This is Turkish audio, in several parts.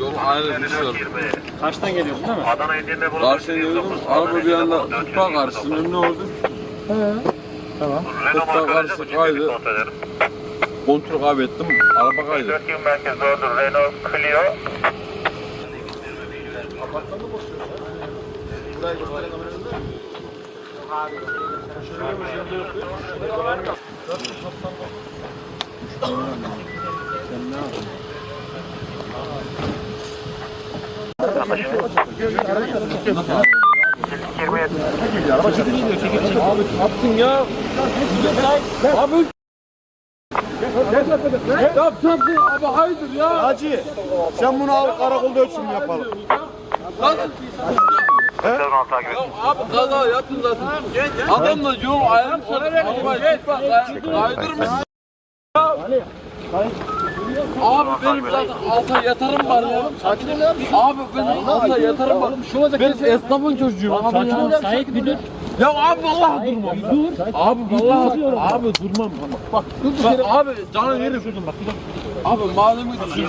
Yol ayrı düşüyor. Kaçtan geliyorsun değil mi? Adana indiğinde bunu Karşıya dönüyorum. Araba bir anda tutma karşısının önüne oldu. Tamam. Renault Tutma markası karşısı kaydı. kontrol kaybettim. Araba kaydı. 4 gün merkez doğrudur. Renault Clio. Ya. Abi. Yapsın abi hayırdır ya. Hacı sen bunu al karakolda ölçüm yapalım. Renault takip Ya abi kaza yaptın zaten. Adamla yol ayrılmışlar. Arabayı tutma kaydırmışsın. Abi benim zaten alta yatarım var ya. Sakin ol abi. Abi benim alta yatarım var. Ben esnafın çocuğuyum ya. Sahip bir dur. Ya abi vallahi durmam. Dur. Abi vallahi abi durmam. Bak bak abi canı yerim. Abi malımı düşün.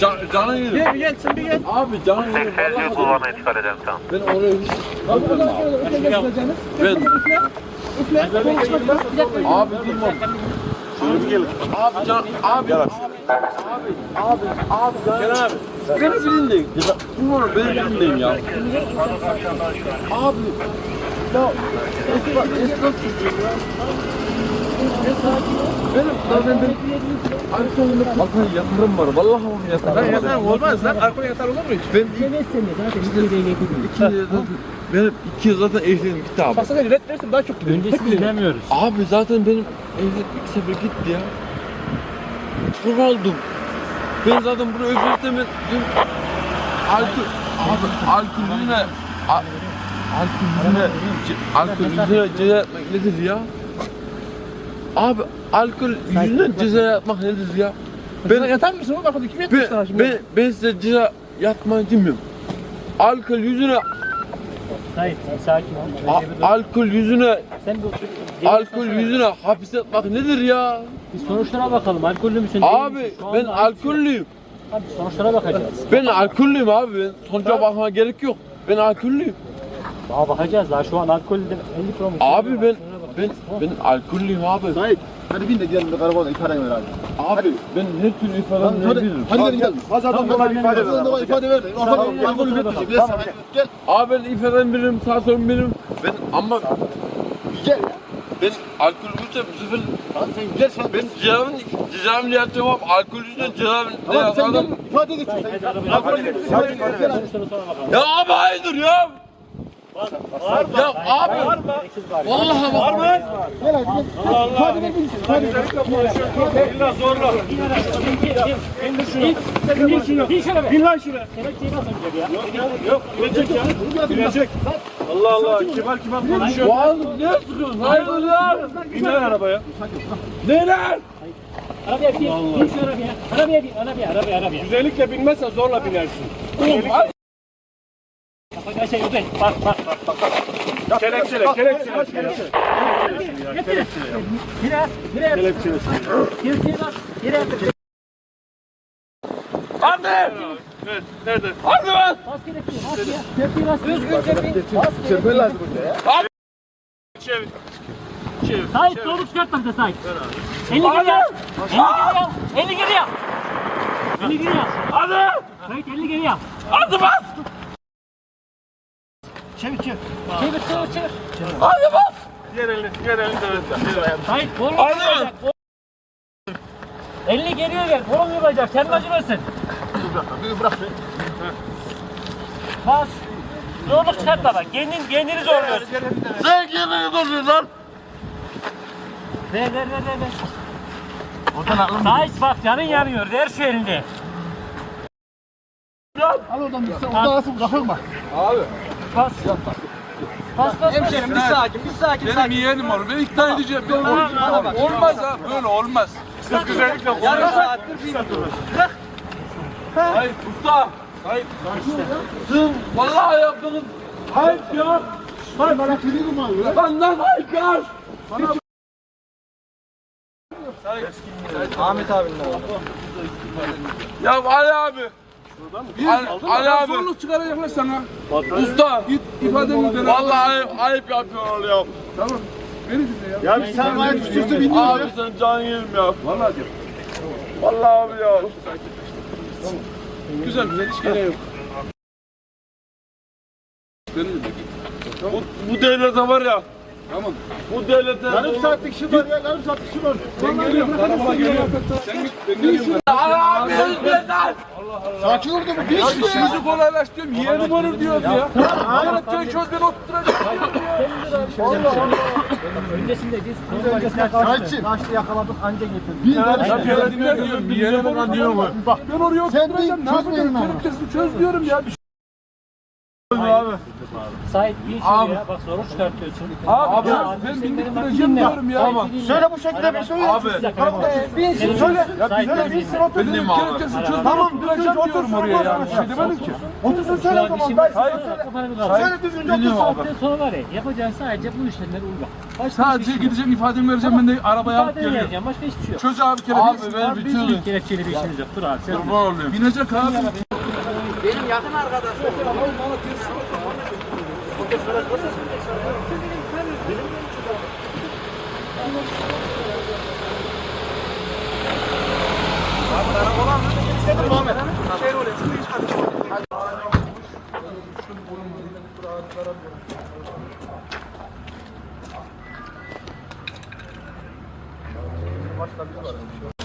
Can, canı yerim. Gel gel sen bir gel. Abi canı yerim. 80 Vallahi yıl bulvarına intikal edelim tamam. ben oraya hiç ben abi durmam. Abi can abi abi abi abi Gel abi. Beni bilin Bunlar beni bilin ya. Abi ya esnaf esnaf çocuğum ya. Benim zaten benim arkamda altına yatırım var. Vallahi onu yatırım. Yatan olmaz lan. Arkaya yatar olur mu hiç? Ben iki zaten benim iki yıl zaten ehliyetim gitti abi. Baksana red dersin daha çok gidiyor. Öncesini bilemiyoruz. Abi zaten benim ehliyet iki sefer gitti ya. Kur oldum. Ben zaten bunu özürsem dün alkol abi alkol yüzüne a- alkol yüzüne ce- alkol yüzüne ceza nedir ya? Abi alkol yüzüne ceza yapmak nedir ya? Ben Ben yatar mısın oğlum? Bak kim yatmış sana şimdi? ben, ben size ceza yatmayı demiyorum. Alkol yüzüne sen sakin ol. a- Önce bir dur. alkol yüzüne Sen bu alkol yüzüne hapis yatmak nedir ya? Bir sonuçlara bakalım. Alkollü müsün? değil Abi misin? Şu ben anda alkollüyüm. Abi sonuçlara bakacağız. Ben alkollüyüm abi. Ben sonuca bakmama gerek yok. Ben alkollüyüm. Daha bakacağız. Daha şu an alkolde 50 promil. Abi ben ben ben alkollüyüm abi. Sait hadi bin de gidelim de karakolda ifade ver abi. Abi ben her türlü ifade verebilirim. Hadi gidelim gidelim. Hadi adam bana ifade ver. Bana ifade ver. Biraz sen gel. Abi ben ifade veririm, sağ sorun veririm. Ben ama Gel. ben alkol yüzünden bu sefer Lan sen gel sen. ben cezamın cezamını yatacağım abi. Alkol yüzünden cezamını Tamam sen yatacağım. İfade geç. Sen alkolü bitmiş. Hadi ifade ver. Sonuçlara sonra bakalım. Ya abi hayırdır ya? Ya abi var. vallahi bak. Gel hadi gel. İfade ver. bin. İfade ver. Bin şöyle be. Bin lan şuraya. Kelepçeyi nasıl önce ya? Bilecek. Allah Allah. Kibar kibar konuşuyor. Vallahi ne sıkıyorsun? Hayırdır ya? Bin lan arabaya. Neler? Arabaya bin. Bin şu arabaya. Arabaya bin. Arabaya. Arabaya. Arabaya. Güzellikle binmezsen zorla binersin. Bak şey yok. Bak bak bak. Kelepçele, kelepçele. Kelepçele. Yine. Yine. Kelepçele. Kelepçeyi. Yine. Hadi! Evet, nerede? Hadi bas! Bas kelepçeyi. Bas ya. Kelepçeyi bas. Düzgünce bin. Bas Çırpı lazım burada ya. Çevir. Çevir. Sait doğru çıkartma bize Sait. Elini geri al. Elini geri al. Elini geri al. Elini geri al. Hadi! Sait elini geri al. Hadi bas! Çevir çevir. Çevir çevir çevir. Hadi bas! Diğer elini, diğer elini de öyle. Sait kolunu Hadi. yırtacak. Elini geriye ver. Kolunu yırtacak. Sen acımazsın. Bir bırak. Bas. Zorluk çıkartma bak. Kendin, kendini zorluyorsun. Sen kendini durdur lan! Ver ver ver ver. ver. Sait bak canın yanıyor. Ver şu elini. Al oradan gitsin. Orada nasıl bırakın bak. Bas. Bas bas. Hemşerim bir sakin, bir sakin. Benim yeğenim olur. Ben ikna edeceğim. Ben olmaz. Olmaz ha. Böyle olmaz. Siz güzellikle Yarım konuşun. saattir bir Hayır usta. Hayır. Sizin vallahi yaptığınız hayır ya. Bana bana kırıyor mu abi? Lan lan hayır. Ahmet abinin oğlu. Ya Ali abi. Ali, Ali abi. Zorluk çıkaracaklar sana. Usta. Git ifadeni ver. Vallahi ayıp, ayıp yapıyorlar ya. Tamam. Beni dinle ya. Ya biz sen ayıp üstü üstü bindin Abi sen can yerim ya. Vallahi diyor. Vallahi abi ya. Güzel güzel hiç gereği yok. Beni dinle. Bu, bu devlete var ya. Tamam. Bu devlete. Yarım saatlik işim var ya. Yarım saatlik işim var. Ben geliyorum. Arabama geliyorum. Sen git. Ben geliyorum. Abi söz ver Sakin ol da bu bir ya? işimizi kolaylaştırıyorum. Yeğenim olur diyoruz ya. Yöneteceği çöz beni oturtturacak. Öncesinde biz öncesinde Kaççı. kaçtı yakaladık anca getirdik. Bir tane yönetimler diyorum. Yeğenim olur diyorum. Bak ben oraya bir Ne yapacağım? Kelepçesini çöz diyorum ya. Bir şey- Sait bin şuraya bak sorun çıkartıyorsun. Abi Ya, ben sen bindik benim duracağım diyorum ya. Tamam. Söyle bu şekilde bir söyle. Abi. Binsin söyle. Ya söyle bin binsin otur. Benim abi. kelepçesini çöz. Tamam, duracağım diyorum otursun, oraya yani. Bir sonra şey demedim ki. Otursun söyle o zaman. Ben Hayır. Söyle düzgünce Bir otursun. sonra var ya yapacağın sadece bu işlemleri uyma. Başka Sadece şey yok. gideceğim ifademi vereceğim ben de arabaya alıp geliyorum. başka hiçbir şey yok. Çöz abi Abi kelepçesini. ver bir çözün. Bizim kelepçeli bir işimiz yok. Dur abi sen. Kurban olayım. Binecek abi. Başka bir şey var.